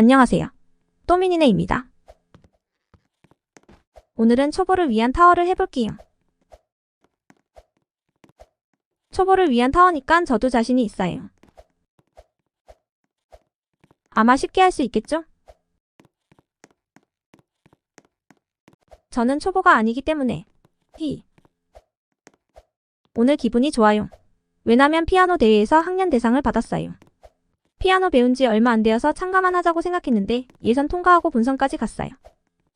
안녕하세요. 또미니네입니다. 오늘은 초보를 위한 타워를 해볼게요. 초보를 위한 타워니까 저도 자신이 있어요. 아마 쉽게 할 수 있겠죠? 저는 초보가 아니기 때문에 히 오늘 기분이 좋아요. 왜냐면 피아노 대회에서 학년 대상을 받았어요. 피아노 배운 지 얼마 안 되어서 참가만 하자고 생각했는데 예선 통과하고 본선까지 갔어요.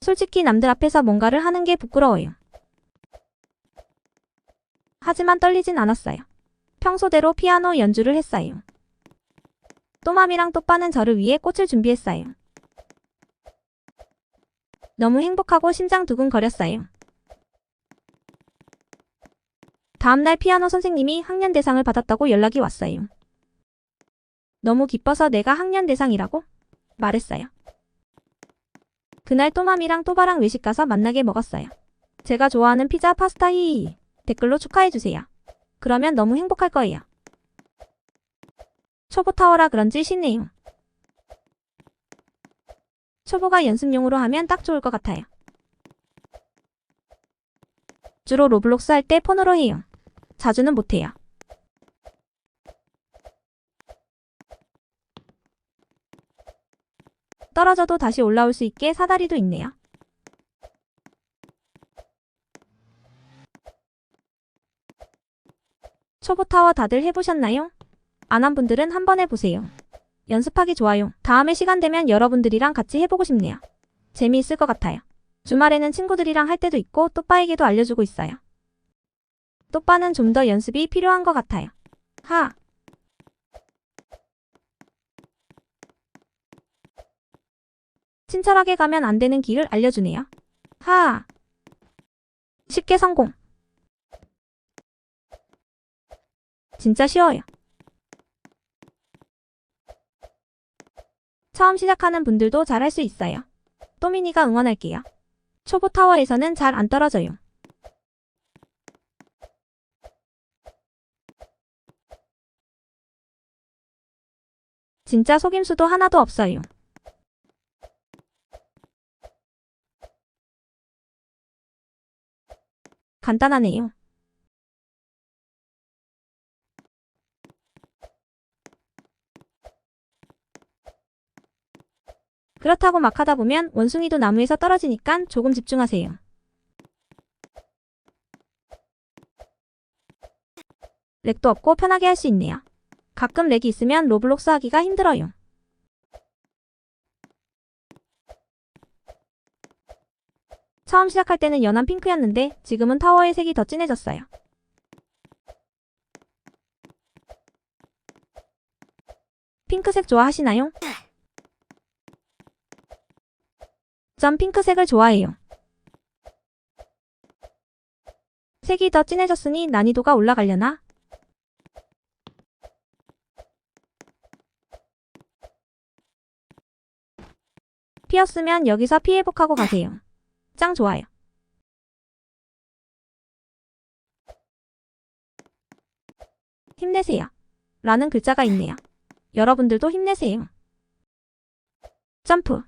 솔직히 남들 앞에서 뭔가를 하는 게 부끄러워요. 하지만 떨리진 않았어요. 평소대로 피아노 연주를 했어요. 또맘이랑 또빠는 저를 위해 꽃을 준비했어요. 너무 행복하고 심장 두근거렸어요. 다음날 피아노 선생님이 학년 대상을 받았다고 연락이 왔어요. 너무 기뻐서 내가 학년 대상이라고 말했어요. 그날 또맘이랑 또바랑 외식 가서 만나게 먹었어요. 제가 좋아하는 피자 파스타 히히 댓글로 축하해주세요. 그러면 너무 행복할 거예요. 초보 타워라 그런지 신네요. 초보가 연습용으로 하면 딱 좋을 것 같아요. 주로 로블록스 할 때 폰으로 해요. 자주는 못해요. 떨어져도 다시 올라올 수 있게 사다리도 있네요. 초보 타워 다들 해보셨나요? 안 한 분들은 한번 해보세요. 연습하기 좋아요. 다음에 시간 되면 여러분들이랑 같이 해보고 싶네요. 재미있을 것 같아요. 주말에는 친구들이랑 할 때도 있고 또빠에게도 알려주고 있어요. 또빠는 좀 더 연습이 필요한 것 같아요. 하. 친절하게 가면 안 되는 길을 알려주네요. 하. 쉽게 성공. 진짜 쉬워요. 처음 시작하는 분들도 잘할 수 있어요. 또미니가 응원할게요. 초보 타워에서는 잘 안 떨어져요. 진짜 속임수도 하나도 없어요. 간단하네요. 그렇다고 막 하다 보면 원숭이도 나무에서 떨어지니까 조금 집중하세요. 렉도 없고 편하게 할 수 있네요. 가끔 렉이 있으면 로블록스 하기가 힘들어요. 처음 시작할 때는 연한 핑크였는데 지금은 타워의 색이 더 진해졌어요. 핑크색 좋아하시나요? 전 핑크색을 좋아해요. 색이 더 진해졌으니 난이도가 올라가려나? 피었으면 여기서 피해복하고 가세요. 짱 좋아요. 힘내세요. 라는 글자가 있네요. 여러분들도 힘내세요. 점프,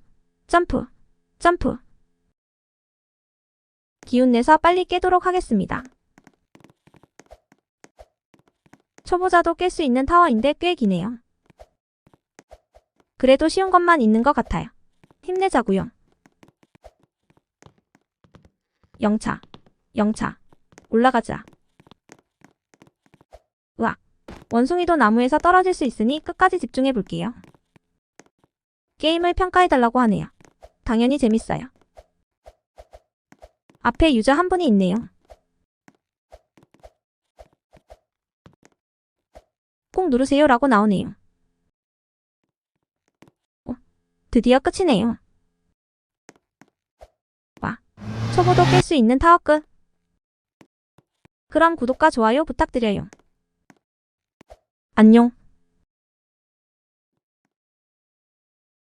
점프, 점프. 기운 내서 빨리 깨도록 하겠습니다. 초보자도 깰 수 있는 타워인데 꽤 기네요. 그래도 쉬운 것만 있는 것 같아요. 힘내자고요. 영차, 영차, 올라가자. 으악, 원숭이도 나무에서 떨어질 수 있으니 끝까지 집중해 볼게요. 게임을 평가해달라고 하네요. 당연히 재밌어요. 앞에 유저 한 분이 있네요. 꼭 누르세요 라고 나오네요. 어, 드디어 끝이네요. 초보도 깰 수 있는 타워 끝. 그럼 구독과 좋아요 부탁드려요. 안녕.